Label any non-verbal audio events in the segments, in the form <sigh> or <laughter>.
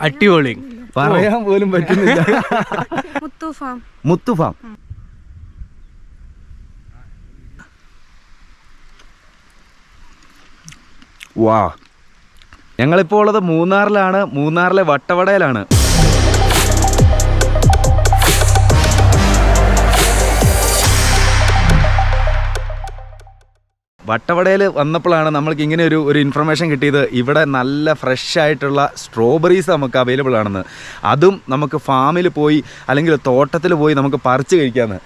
അടിപൊളി. പറയാൻ പോലും പറ്റുന്നില്ല. മുത്തു ഫാം. മുത്തു ഫാം. വാ. ഞങ്ങളിപ്പോൾ ഉള്ളത് മൂന്നാറിലാണ്. മൂന്നാറിലെ വട്ടവടയിലാണ്. വട്ടവടയിൽ വന്നപ്പോഴാണ് നമ്മൾക്ക് ഇങ്ങനെ ഒരു ഒരു ഇൻഫർമേഷൻ കിട്ടിയത്. ഇവിടെ നല്ല ഫ്രഷ് ആയിട്ടുള്ള സ്ട്രോബെറീസ് നമുക്ക് അവൈലബിൾ ആണെന്ന്. അതും നമുക്ക് ഫാമിൽ പോയി അല്ലെങ്കിൽ തോട്ടത്തിൽ പോയി നമുക്ക് പറിച്ചു കഴിക്കാന്ന്.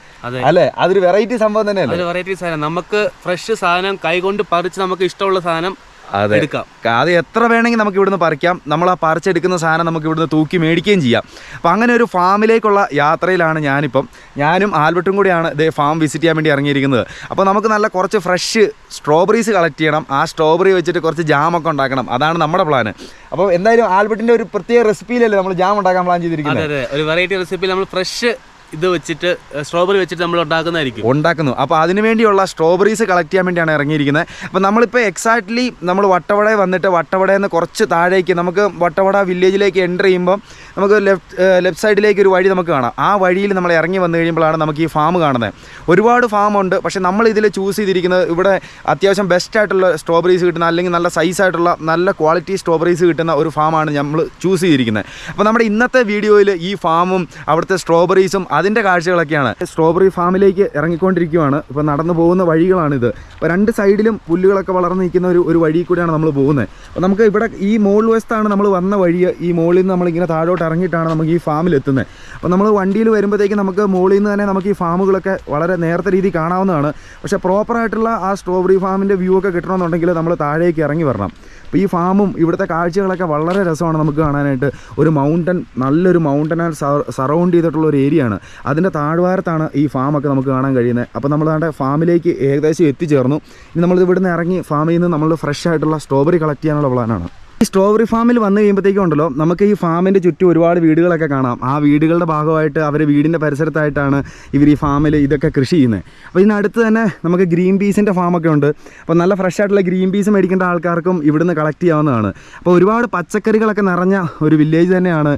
അല്ലെ? അതൊരു വെറൈറ്റി സംഭവം തന്നെയല്ലേ? അതൊരു വെറൈറ്റി സാധനം. നമുക്ക് ഫ്രഷ് സാധനം കൈകൊണ്ട് പറിച്ച് നമുക്ക് ഇഷ്ടമുള്ള സാധനം അതെ. എടുക്കാം. അത് എത്ര വേണമെങ്കിൽ നമുക്ക് ഇവിടുന്ന് പറിക്കാം. നമ്മൾ ആ പറിച്ചെടുക്കുന്ന സാധനം നമുക്ക് ഇവിടുന്ന് തൂക്കി മേടിക്കുകയും ചെയ്യാം. അപ്പം അങ്ങനെ ഒരു ഫാമിലേക്കുള്ള യാത്രയിലാണ് ഞാനിപ്പം. ഞാനും ആൽബർട്ടും കൂടിയാണ് ഇതേ ഫാം വിസിറ്റ് ചെയ്യാൻ വേണ്ടി ഇറങ്ങിയിരിക്കുന്നത്. അപ്പോൾ നമുക്ക് നല്ല കുറച്ച് ഫ്രഷ് സ്ട്രോബെറീസ് കളക്ട് ചെയ്യണം. ആ സ്ട്രോബെറി വെച്ചിട്ട് കുറച്ച് ജാമൊക്കെ ഉണ്ടാക്കണം. അതാണ് നമ്മുടെ പ്ലാൻ അപ്പോൾ എന്തായാലും ആൽബർട്ടിന്റെ ഒരു പ്രത്യേക റെസിപ്പിയിലല്ലേ നമ്മൾ ജാം ഉണ്ടാക്കാൻ പ്ലാൻ ചെയ്തിരിക്കുന്നത്? ഒരു വെറൈറ്റി റെസിപ്പി നമ്മൾ ഫ്രഷ് ഇത് വെച്ചിട്ട് സ്ട്രോബെറി വെച്ചിട്ട് നമ്മൾ ഉണ്ടാക്കുന്നതായിരിക്കും. ഉണ്ടാക്കുന്നു. അപ്പോൾ അതിനു വേണ്ടിയുള്ള സ്ട്രോബെറീസ് കളക്ട് ചെയ്യാൻ വേണ്ടിയാണ് ഇറങ്ങിയിരിക്കുന്നത്. അപ്പോൾ നമ്മളിപ്പോൾ എക്സാക്ട്ലി നമ്മൾ വട്ടവട വന്നിട്ട് വട്ടവടയിൽ നിന്ന് കുറച്ച് താഴേക്ക് നമുക്ക് വട്ടവട വില്ലേജിലേക്ക് എന്റർ ചെയ്യുമ്പോൾ നമുക്ക് ലെഫ്റ്റ് ലെഫ്റ്റ് സൈഡിലേക്ക് ഒരു വഴി നമുക്ക് കാണാം. ആ വഴിയിൽ നമ്മൾ ഇറങ്ങി വന്നു കഴിയുമ്പോഴാണ് നമുക്ക് ഈ ഫാം കാണുന്നത്. ഒരുപാട് ഫാം ഉണ്ട്. പക്ഷേ നമ്മൾ ഇതിൽ ചൂസ് ചെയ്തിരിക്കുന്നത് ഇവിടെ അത്യാവശ്യം ബെസ്റ്റ് ആയിട്ടുള്ള സ്ട്രോബെറീസ് കിട്ടുന്ന അല്ലെങ്കിൽ നല്ല സൈസ് ആയിട്ടുള്ള നല്ല ക്വാളിറ്റി സ്ട്രോബെറീസ് കിട്ടുന്ന ഒരു ഫാമാണ് നമ്മൾ ചൂസ് ചെയ്തിരിക്കുന്നത്. അപ്പോൾ നമ്മുടെ ഇന്നത്തെ വീഡിയോയിൽ ഈ ഫാമും അവിടുത്തെ സ്ട്രോബെറീസും അതിന്റെ കാഴ്ചകളൊക്കെയാണ്. സ്ട്രോബെറി ഫാമിലേക്ക് ഇറങ്ങിക്കൊണ്ടിരിക്കുകയാണ് ഇപ്പോൾ നടന്നു പോകുന്ന വഴികളാണിത്. അപ്പോൾ രണ്ട് സൈഡിലും പുല്ലുകളൊക്കെ വളർന്നു നിൽക്കുന്ന ഒരു ഒരു വഴി കൂടിയാണ് നമ്മൾ പോകുന്നത്. അപ്പോൾ നമുക്ക് ഇവിടെ ഈ മോൾ വശത്താണ് നമ്മൾ വന്ന വഴി. ഈ മോളിൽ നിന്ന് നമ്മളിങ്ങനെ താഴോട്ട് ഇറങ്ങിയിട്ടാണ് നമുക്ക് ഈ ഫാമിൽ എത്തുന്നത്. അപ്പോൾ നമ്മൾ വണ്ടിയിൽ വരുമ്പോഴത്തേക്ക് നമുക്ക് മോളിൽ നിന്ന് തന്നെ നമുക്ക് ഈ ഫാമുകളൊക്കെ വളരെ നേരത്തെ രീതി കാണാവുന്നതാണ്. പക്ഷേ പ്രോപ്പറായിട്ടുള്ള ആ സ്ട്രോബെറി ഫാമിന്റെ വ്യൂ ഒക്കെ കിട്ടണമെന്നുണ്ടെങ്കിൽ നമ്മൾ താഴേക്ക് ഇറങ്ങി വരണം. അപ്പോൾ ഈ ഫാമും ഇവിടുത്തെ കാഴ്ചകളൊക്കെ വളരെ രസമാണ് നമുക്ക് കാണാനായിട്ട്. ഒരു മൗണ്ടൻ നല്ലൊരു മൗണ്ടനാൽ സറൗണ്ട് ചെയ്തിട്ടുള്ള ഒരു ഏരിയ ആണ്. അതിന്റെ താഴ്വാരത്താണ് ഈ ഫാമൊക്കെ നമുക്ക് കാണാൻ കഴിയുന്നത്. അപ്പോൾ നമ്മൾ നമ്മുടെ ഫാമിലേക്ക് ഏകദേശം എത്തിച്ചേർന്നു. ഇനി നമ്മൾ ഇവിടുന്ന് ഇറങ്ങി ഫാമിൽ നിന്ന് നമ്മൾ ഫ്രഷ് ആയിട്ടുള്ള സ്ട്രോബെറി കളക്ട് ചെയ്യാനുള്ള പ്ലാനാണ് ഈ സ്ട്രോബെറി ഫാമിൽ വന്നു കഴിയുമ്പോഴത്തേക്കും ഉണ്ടല്ലോ നമുക്ക് ഈ ഫാമിന്റെ ചുറ്റും ഒരുപാട് വീടുകളൊക്കെ കാണാം. ആ വീടുകളുടെ ഭാഗമായിട്ട് അവർ വീടിന്റെ പരിസരത്തായിട്ടാണ് ഇവർ ഈ ഫാമിൽ ഇതൊക്കെ കൃഷി ചെയ്യുന്നത്. അപ്പോൾ ഇതിനടുത്ത് തന്നെ നമുക്ക് ഗ്രീൻ പീസിന്റെ ഫാമൊക്കെ ഉണ്ട്. അപ്പോൾ നല്ല ഫ്രഷ് ആയിട്ടുള്ള ഗ്രീൻ പീസ് മേടിക്കേണ്ട ആൾക്കാർക്കും ഇവിടുന്ന് കളക്ട് ചെയ്യാവുന്നതാണ്. അപ്പോൾ ഒരുപാട് പച്ചക്കറികളൊക്കെ നിറഞ്ഞ ഒരു വില്ലേജ് തന്നെയാണ്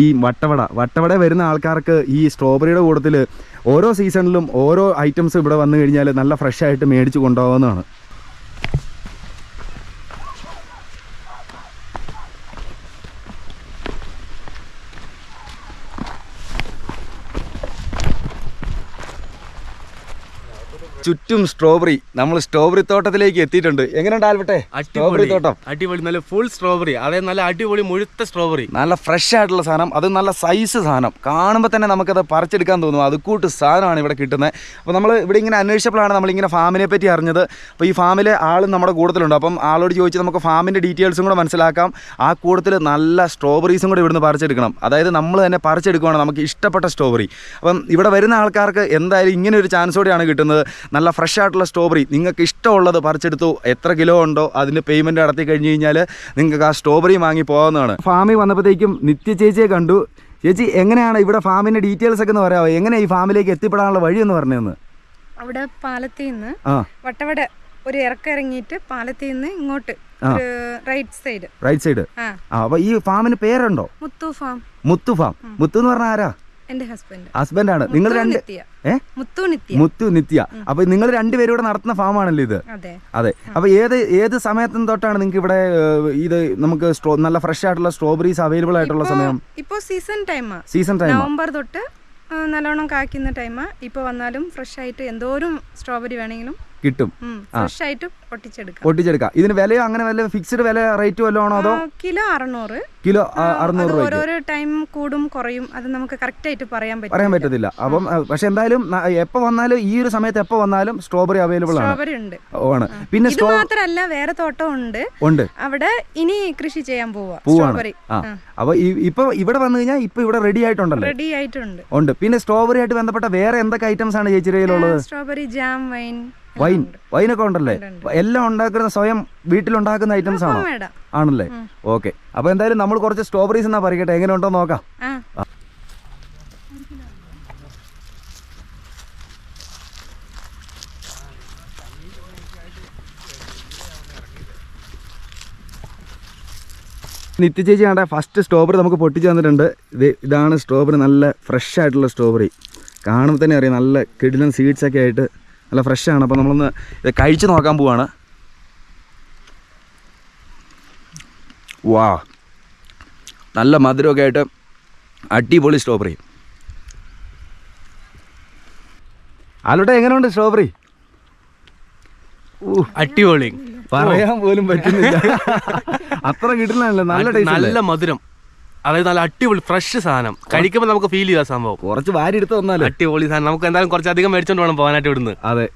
ഈ വട്ടവട. വട്ടവട വരുന്ന ആൾക്കാർക്ക് ഈ സ്ട്രോബെറിയുടെ കൂട്ടത്തിൽ ഓരോ സീസണിലും ഓരോ ഐറ്റംസ് ഇവിടെ വന്നു കഴിഞ്ഞാൽ നല്ല ഫ്രഷ് ആയിട്ട് മേടിച്ച് കൊണ്ടുപോകാവുന്നതാണ്. ചുറ്റും സ്ട്രോബെറി നമ്മൾ സ്ട്രോബെറി തോട്ടത്തിലേക്ക് എത്തിയിട്ടുണ്ട്. എങ്ങനെയുണ്ട് ആൽബട്ടെ സ്ട്രോബെറി അടിപൊളി തോട്ടം. അടിപൊളി. നല്ല ഫുൾ സ്ട്രോബെറി അതായത് നല്ല അടിപൊളി മുഴുത്ത സ്ട്രോബെറി നല്ല ഫ്രഷ് ആയിട്ടുള്ള സാധനം. അത് നല്ല സൈസ് സാധനം. കാണുമ്പോൾ തന്നെ നമുക്കത് പറിച്ചെടുക്കാൻ തോന്നും. അത് കൂട്ട് സാധനമാണ് ഇവിടെ കിട്ടുന്നത് അപ്പോൾ നമ്മൾ ഇവിടെ ഇങ്ങനെ അന്വേഷിച്ചപ്പോഴാണ് നമ്മളിങ്ങനെ ഫാമിനെ പറ്റി അറിഞ്ഞത്. അപ്പോൾ ഈ ഫാമിലെ ആൾ നമ്മുടെ കൂട്ടത്തിലുണ്ട്. അപ്പം ആളോട് ചോദിച്ച് നമുക്ക് ഫാമിന്റെ ഡീറ്റെയിൽസും കൂടെ മനസ്സിലാക്കാം. ആ കൂട്ടത്തിൽ നല്ല സ്ട്രോബെറീസും കൂടെ ഇവിടുന്ന് പറിച്ചെടുക്കണം. അതായത് നമ്മൾ തന്നെ പറിച്ചെടുക്കുകയാണ് നമുക്ക് ഇഷ്ടപ്പെട്ട സ്ട്രോബെറി അപ്പം ഇവിടെ വരുന്ന ആൾക്കാർക്ക് എന്തായാലും ഇങ്ങനെ ഒരു ചാൻസോടെയാണ് കിട്ടുന്നത്. നല്ല ഫ്രഷ് ആയിട്ടുള്ള സ്ട്രോബെറി നിങ്ങൾക്ക് ഇഷ്ടമുള്ളത് പറിച്ചെടുത്തു. എത്ര കിലോ ഉണ്ടോ അതിന് പേയ്മെന്റ് നടത്തി കഴിഞ്ഞ് കഴിഞ്ഞാൽ നിങ്ങൾക്ക് ആ സ്ട്രോബറി വാങ്ങി പോകാവുന്നതാണ്. ഫാമിൽ വന്നപ്പോഴത്തേക്കും നിത്യ ചേച്ചിയെ കണ്ടു. ചേച്ചി എങ്ങനെയാണ് ഇവിടെ ഫാമിന്റെ ഡീറ്റെയിൽസ് ഒക്കെ ഒന്ന് പറയാമോ എങ്ങനെയാണ് ഈ ഫാമിലേക്ക് എത്തിപ്പെടാനുള്ള വഴി എന്ന് പറഞ്ഞതെന്ന് അവിടെ പാലത്തിൽ നിന്ന് വട്ടവട ഒരു ഇറക്കം ഇറങ്ങിയിട്ട് പാലത്തിൽ നിന്ന് ഇങ്ങോട്ട് റൈറ്റ് സൈഡ് റൈറ്റ് സൈഡ് ഈ ഫാമിന് പേരുണ്ടോ? മുത്തു ഫാം മുത്തു ഫാം മുത്തു എന്ന് പറഞ്ഞാൽ ആരാ? എന്റെ ഹസ്ബൻഡ് ഹസ്ബൻഡാണ് നിങ്ങൾ രണ്ട് മുത്തു നിത്യ. അപ്പൊ നിങ്ങൾ രണ്ടുപേരും ഇവിടെ നടത്തുന്ന ആണല്ലോ ഇത്? അതെ. അപ്പൊ ഏത് ഏത് സമയത്തും തൊട്ടാണ് നിങ്ങൾക്ക് ഇവിടെ ഇത് നമുക്ക് നല്ല ഫ്രഷ് ആയിട്ടുള്ള സ്ട്രോബെറീസ് അവൈലബിൾ ആയിട്ടുള്ള സമയം? ഇപ്പോ സീസൺ ടൈമാ സീസൺ ടൈം നവംബർ തൊട്ട് നല്ലോണം കായ്ക്കുന്ന ടൈമാ ഇപ്പൊ വന്നാലും ഫ്രഷ് ആയിട്ട് എന്തോരം സ്ട്രോബെറി വേണമെങ്കിലും കിട്ടും. പൊട്ടിച്ചെടുക്കാം. ഇതിന് വിലയോ അങ്ങനെ വല്ല ഫിക്സ്ഡ് വില റേറ്റ് വല്ലതും ആണോ അതോ? കിലോ അറുന്നൂറ്. കിലോ അറുന്നൂറ് ഓരോരോ ടൈം കൂടും കുറയും. അത് നമുക്ക് കറക്റ്റ് ആയിട്ട് പറയാൻ പറ്റും പറയാൻ പറ്റത്തില്ല. അപ്പം പക്ഷെ എന്തായാലും എപ്പോ വന്നാലും ഈ ഒരു സമയത്ത് എപ്പോ വന്നാലും സ്ട്രോബെറി അവൈലബിൾ ആണ്. സ്ട്രോബെറി ഉണ്ട്. ആണ്. പിന്നെ ഇത് മാത്രമല്ല മാത്രല്ല വേറെ തോട്ടം ഉണ്ട്. ഉണ്ട്. അവിടെ ഇനി കൃഷി ചെയ്യാൻ പോവാ. പൂവാണ്. സ്ട്രോബെറി അപ്പൊ ഇപ്പൊ ഇവിടെ വന്നു കഴിഞ്ഞാൽ ഇപ്പൊ ഇവിടെ റെഡി ആയിട്ടുണ്ടല്ലോ? റെഡി ആയിട്ടുണ്ട്. ഉണ്ട്. പിന്നെ സ്ട്രോബെറി ആയിട്ട് ബന്ധപ്പെട്ട വേറെ എന്തൊക്കെ ഐറ്റംസ് ആണ് ചേച്ചിയുടെ സ്ട്രോബെറി ജാം വൈൻ വൈൻ വൈനൊക്കെ ഉണ്ടല്ലേ? എല്ലാം ഉണ്ടാക്കുന്ന സ്വയം വീട്ടിലുണ്ടാക്കുന്ന ഐറ്റംസ് ആണോ? ആണല്ലേ? ഓക്കെ അപ്പൊ എന്തായാലും നമ്മൾ കുറച്ച് സ്ട്രോബെറീസ് എന്നാ പറയട്ടെ എങ്ങനെ ഉണ്ടോ നോക്കാം. നിത്യചേച്ചി നിത്യ ചേച്ചി കണ്ട ഫസ്റ്റ് സ്ട്രോബറി നമുക്ക് പൊട്ടിച്ച് തന്നിട്ടുണ്ട്. ഇത് ഇതാണ് സ്ട്രോബറി നല്ല ഫ്രഷ് ആയിട്ടുള്ള സ്ട്രോബറി കാണുമ്പോൾ തന്നെ അറിയാം നല്ല കിടിലൻ സീഡ്സ് ഒക്കെ ആയിട്ട് നല്ല ഫ്രഷാണ് അപ്പോൾ നമ്മളൊന്ന് ഇത് കഴിച്ച് നോക്കാൻ പോവാണ്. വാ. നല്ല മധുരമൊക്കെ ആയിട്ട് അടിപൊളി സ്ട്രോബറി ആലോട്ടെ എങ്ങനെയുണ്ട് സ്ട്രോബറി അടിപൊളി. പറയാൻ പോലും പറ്റുന്നില്ല. <laughs> അത്ര കിട്ടില്ലല്ലോ നല്ല നല്ല മധുരം. അതായത് നല്ല അടിപൊളി ഫ്രഷ് സാധനം. കഴിക്കുമ്പോൾ നമുക്ക് ഫീൽ ചെയ്യാൻ സംഭവം. കുറച്ച് വാരി എടുത്ത് തന്നാലും. അടിപൊളി സാധനം. നമുക്ക് എന്തായാലും കുറച്ചധികം മേടിച്ചോണ്ട് വേണം പോകാനായിട്ട് ഇവിടുന്ന്. അതെ.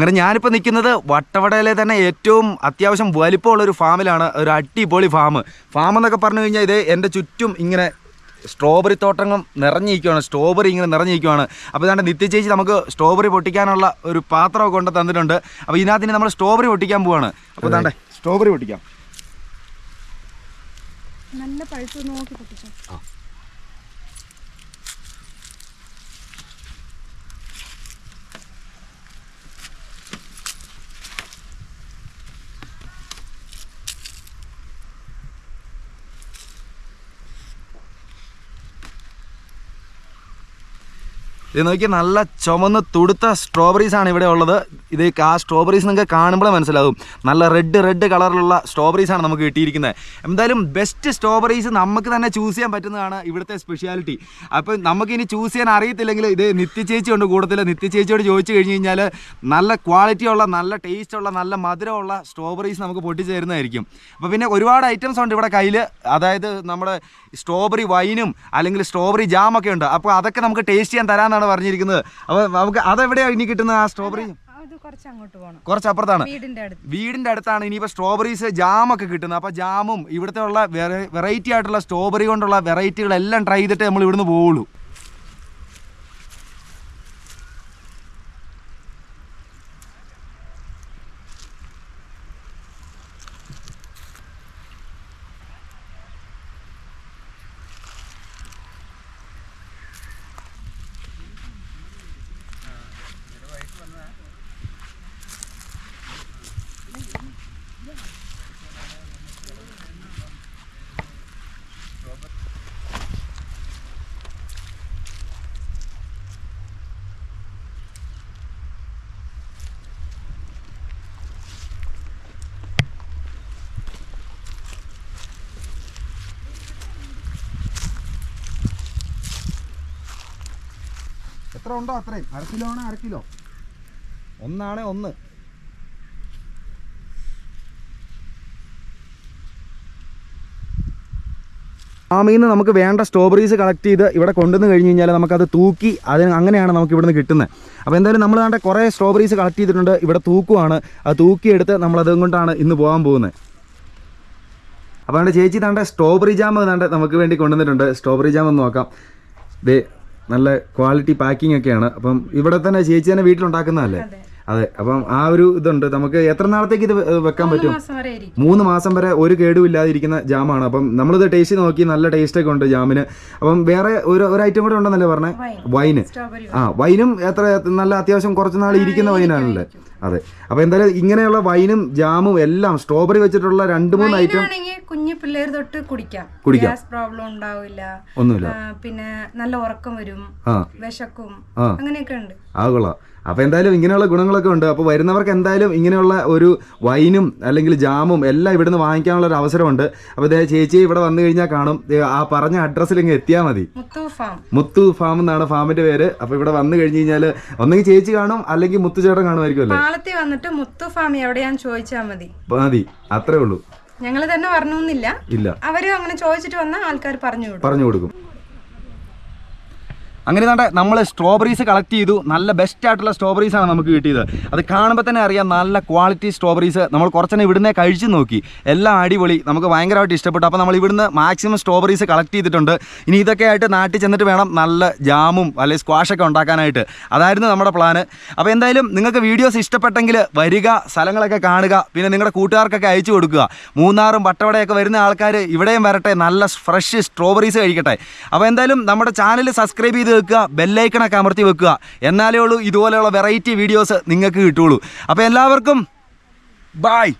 അങ്ങനെ ഞാനിപ്പോൾ നിൽക്കുന്നത് വട്ടവടയിലെ തന്നെ ഏറ്റവും അത്യാവശ്യം വലിപ്പമുള്ള ഒരു ഫാമിലാണ്. ഒരു അടിപൊളി ഫാം. ഫാം എന്നൊക്കെ പറഞ്ഞു കഴിഞ്ഞാൽ ഇത് എന്റെ ചുറ്റും ഇങ്ങനെ സ്ട്രോബെറി തോട്ടങ്ങൾ നിറഞ്ഞിരിക്കുകയാണ് സ്ട്രോബെറി ഇങ്ങനെ നിറഞ്ഞിരിക്കുകയാണ് അപ്പോൾ ഇതാണ്ട് നിത്യ ചേച്ചി നമുക്ക് സ്ട്രോബെറി പൊട്ടിക്കാനുള്ള ഒരു പാത്രമൊക്കെ കൊണ്ട് തന്നിട്ടുണ്ട്. അപ്പോൾ ഇതിനകത്ത് നമ്മൾ സ്ട്രോബെറി പൊട്ടിക്കാൻ പോവാണ്. അപ്പോൾ ഇതാണ്ടേ സ്ട്രോബെറി പൊട്ടിക്കാം. നല്ല പഴുത്ത് നോക്കി പൊട്ടിച്ചോ? ഇത് നോക്കി നല്ല ചുമന്ന് തുടുത്ത സ്ട്രോബെറീസ് ആണ് ഇവിടെ ഉള്ളത്. ഇത് ആ സ്ട്രോബെറീസ് നിങ്ങൾക്ക് കാണുമ്പോൾ മനസ്സിലാവും. നല്ല റെഡ് റെഡ് കളറിലുള്ള സ്ട്രോബെറീസ് ആണ് നമുക്ക് കിട്ടിയിരിക്കുന്നത്. എന്തായാലും ബെസ്റ്റ് സ്ട്രോബെറീസ് നമുക്ക് തന്നെ ചൂസ് ചെയ്യാൻ പറ്റുന്നതാണ് ഇവിടുത്തെ സ്പെഷ്യാലിറ്റി അപ്പോൾ നമുക്കിനി ചൂസ് ചെയ്യാൻ അറിയത്തില്ലെങ്കിൽ ഇത് നിത്യചേച്ചി ഉണ്ട് കൂടത്തിൽ നിത്യചേച്ചിയോട് ചോദിച്ചു കഴിഞ്ഞ് കഴിഞ്ഞാൽ നല്ല ക്വാളിറ്റിയുള്ള നല്ല ടേസ്റ്റുള്ള നല്ല മധുരമുള്ള സ്ട്രോബെറീസ് നമുക്ക് പൊട്ടിച്ചു തരുന്നതായിരിക്കും അപ്പോൾ പിന്നെ ഒരുപാട് ഐറ്റംസ് ഉണ്ട് ഇവിടെ കയ്യിൽ അതായത് നമ്മുടെ സ്ട്രോബെറി വൈനും അല്ലെങ്കിൽ സ്ട്രോബെറി ജാമൊക്കെ ഉണ്ട്. അപ്പോൾ അതൊക്കെ നമുക്ക് ടേസ്റ്റ് ചെയ്യാൻ തരാമെന്നാണ് പറഞ്ഞിരിക്കുന്നത്. അപ്പൊ നമുക്ക് അതെവിടെയാണ് ഇനി കിട്ടുന്നത് ആ സ്ട്രോബെറി കുറച്ച് അപ്പുറത്താണ് വീടിന്റെ അടുത്താണ് ഇനിയിപ്പോൾ സ്ട്രോബെറീസ് ജാമൊക്കെ കിട്ടുന്നത്. അപ്പോൾ ജാമും ഇവിടുത്തെ ഉള്ള വെറൈറ്റി ആയിട്ടുള്ള സ്ട്രോബെറി കൊണ്ടുള്ള വെറൈറ്റികളെല്ലാം ട്രൈ ചെയ്തിട്ട് നമ്മൾ ഇവിടുന്ന് പോവുള്ളൂ. എത്ര ഉണ്ടോ അത്രയും? അര കിലോ ആണ് അര കിലോ? ഒന്നാണേ ഒന്ന്. ഫാമിൽ നിന്ന് നമുക്ക് വേണ്ട സ്ട്രോബെറീസ് കളക്ട് ചെയ്ത് ഇവിടെ കൊണ്ടുവന്ന് കഴിഞ്ഞ് കഴിഞ്ഞാൽ നമുക്കത് തൂക്കി അതിന് അങ്ങനെയാണ് നമുക്ക് ഇവിടുന്ന് കിട്ടുന്നത് അപ്പോൾ എന്തായാലും നമ്മൾ കണ്ട കുറേ സ്ട്രോബെറീസ് കളക്ട് ചെയ്തിട്ടുണ്ട്. ഇവിടെ തൂക്കുവാണ്. അത് തൂക്കിയെടുത്ത് നമ്മളതും അതും കൊണ്ടാണ് ഇന്ന് പോകാൻ പോകുന്നത് അപ്പോൾ അതുകൊണ്ട് ചേച്ചി താണ്ട സ്ട്രോബെറി ജാം താണ്ട നമുക്ക് വേണ്ടി കൊണ്ടുവന്നിട്ടുണ്ട്. സ്ട്രോബെറി ജാം ഒന്ന് നോക്കാം. ദേ നല്ല ക്വാളിറ്റി പാക്കിംഗ് ഒക്കെയാണ്. അപ്പം ഇവിടെ തന്നെ ചേച്ചി തന്നെ വീട്ടിലുണ്ടാക്കുന്നതല്ലേ? അതെ. അപ്പം ആ ഒരു ഇതുണ്ട്. നമുക്ക് എത്ര നാളത്തേക്ക് ഇത് വെക്കാൻ പറ്റും? മൂന്ന് മാസം വരെ ഒരു കേടും ഇല്ലാതിരിക്കുന്ന ജാമാണ്. അപ്പം നമ്മളിത് ടേസ്റ്റ് നോക്കി നല്ല ടേസ്റ്റ് ഒക്കെ ഉണ്ട് ജാമിന്. അപ്പം വേറെ ഒരു ഒരു ഐറ്റം കൂടെ ഉണ്ടെന്നല്ലേ പറഞ്ഞേ? വൈന്. ആ വൈനും എത്ര നല്ല അത്യാവശ്യം കുറച്ച് നാൾ ഇരിക്കുന്ന വൈനാണല്ലേ? അതെ. അപ്പൊ എന്തായാലും ഇങ്ങനെയുള്ള വൈനും ജാമും എല്ലാം സ്ട്രോബെറി വെച്ചിട്ടുള്ള രണ്ട് മൂന്ന് ഐറ്റം കുഞ്ഞു പിള്ളേർ തൊട്ട് കുടിക്കാം. കുടിക്കാം. ഗ്യാസ് പ്രോബ്ലം ഉണ്ടാവില്ല. ഒന്നുമില്ല. പിന്നെ നല്ല ഉറക്കം വരും വിശക്കും. അങ്ങനെയൊക്കെ ഉണ്ട്. ആകുള്ള അപ്പൊ അപ്പോൾ എന്തായാലും ഇങ്ങനെയുള്ള ഗുണങ്ങളൊക്കെ ഉണ്ട്. അപ്പോൾ വരുന്നവർക്ക് എന്തായാലും ഇങ്ങനെയുള്ള ഒരു വൈനും അല്ലെങ്കിൽ ജാമും എല്ലാം ഇവിടുന്ന് വാങ്ങിക്കാനുള്ള ഒരു അവസരമുണ്ട്. അപ്പോൾ ഇതേ ചേച്ചി ഇവിടെ വന്നു കഴിഞ്ഞാൽ കാണും. ആ പറഞ്ഞ അഡ്രസ്സിൽ ഇങ്ങ് എത്തിയാൽ മതി. മുത്തു ഫാം മുത്തു ഫാം എന്നാണ് ഫാമിന്റെ പേര്. അപ്പോൾ ഇവിടെ വന്നു കഴിഞ്ഞ് കഴിഞ്ഞാൽ ഒന്നെങ്കിൽ ചേച്ചി കാണും അല്ലെങ്കിൽ മുത്തുചേട്ടൻ കാണുമായിരിക്കും അല്ലേ? പാളത്തിൽ വന്നിട്ട് മുത്തു ഫാമി എവിടെയാന്ന് ചോദിച്ചാൽ മതി. മതി. അത്രേ ഉള്ളൂ. ഞങ്ങൾ തന്നെ പറഞ്ഞൊന്നുമില്ല ഇല്ല. അവരും അങ്ങനെ ചോദിച്ചിട്ട് വന്ന ആൾക്കാർ പറഞ്ഞു പറഞ്ഞു കൊടുക്കും. അങ്ങനെ തന്നെ നമ്മൾ സ്ട്രോബറീസ് കളക്ട് ചെയ്തു. നല്ല ബെസ്റ്റ് ആയിട്ടുള്ള സ്ട്രോബറീസ് ആണ് നമുക്ക് കിട്ടിയത്. അത് കാണുമ്പോൾ തന്നെ അറിയാം നല്ല ക്വാളിറ്റി സ്ട്രോബറീസ് നമ്മൾ കുറച്ചെണ്ണം ഇവിടുന്ന് കഴിച്ചു നോക്കി. എല്ലാം അടിപൊളി. നമുക്ക് ഭയങ്കരമായിട്ട് ഇഷ്ടപ്പെട്ടു. അപ്പോൾ നമ്മൾ ഇവിടുന്ന് മാക്സിമം സ്ട്രോബറീസ് കളക്ട് ചെയ്തിട്ടുണ്ട്. ഇനി ഇതൊക്കെ ആയിട്ട് നാട്ടിൽ ചെന്നിട്ട് വേണം നല്ല ജാമും അല്ലെങ്കിൽ സ്ക്വാഷൊക്കെ ഉണ്ടാക്കാനായിട്ട്. അതായിരുന്നു നമ്മുടെ പ്ലാന് അപ്പോൾ എന്തായാലും നിങ്ങൾക്ക് വീഡിയോസ് ഇഷ്ടപ്പെട്ടെങ്കിൽ വരിക സ്ഥലങ്ങളൊക്കെ കാണുക പിന്നെ നിങ്ങളുടെ കൂട്ടുകാർക്കൊക്കെ അയച്ചു കൊടുക്കുക. മൂന്നാറും വട്ടവടയൊക്കെ വരുന്ന ആൾക്കാർ ഇവിടെയും വരട്ടെ. നല്ല ഫ്രഷ് സ്ട്രോബറീസ് കഴിക്കട്ടെ. അപ്പോൾ എന്തായാലും നമ്മുടെ ചാനൽ സബ്സ്ക്രൈബ് ചെയ്ത് വെക്കുക ബെല്ലൈക്കണൊക്കെ അമർത്തി വെക്കുക. എന്നാലേ ഉള്ളൂ ഇതുപോലെയുള്ള വെറൈറ്റി വീഡിയോസ് നിങ്ങൾക്ക് കിട്ടുള്ളൂ അപ്പോൾ എല്ലാവർക്കും ബായ്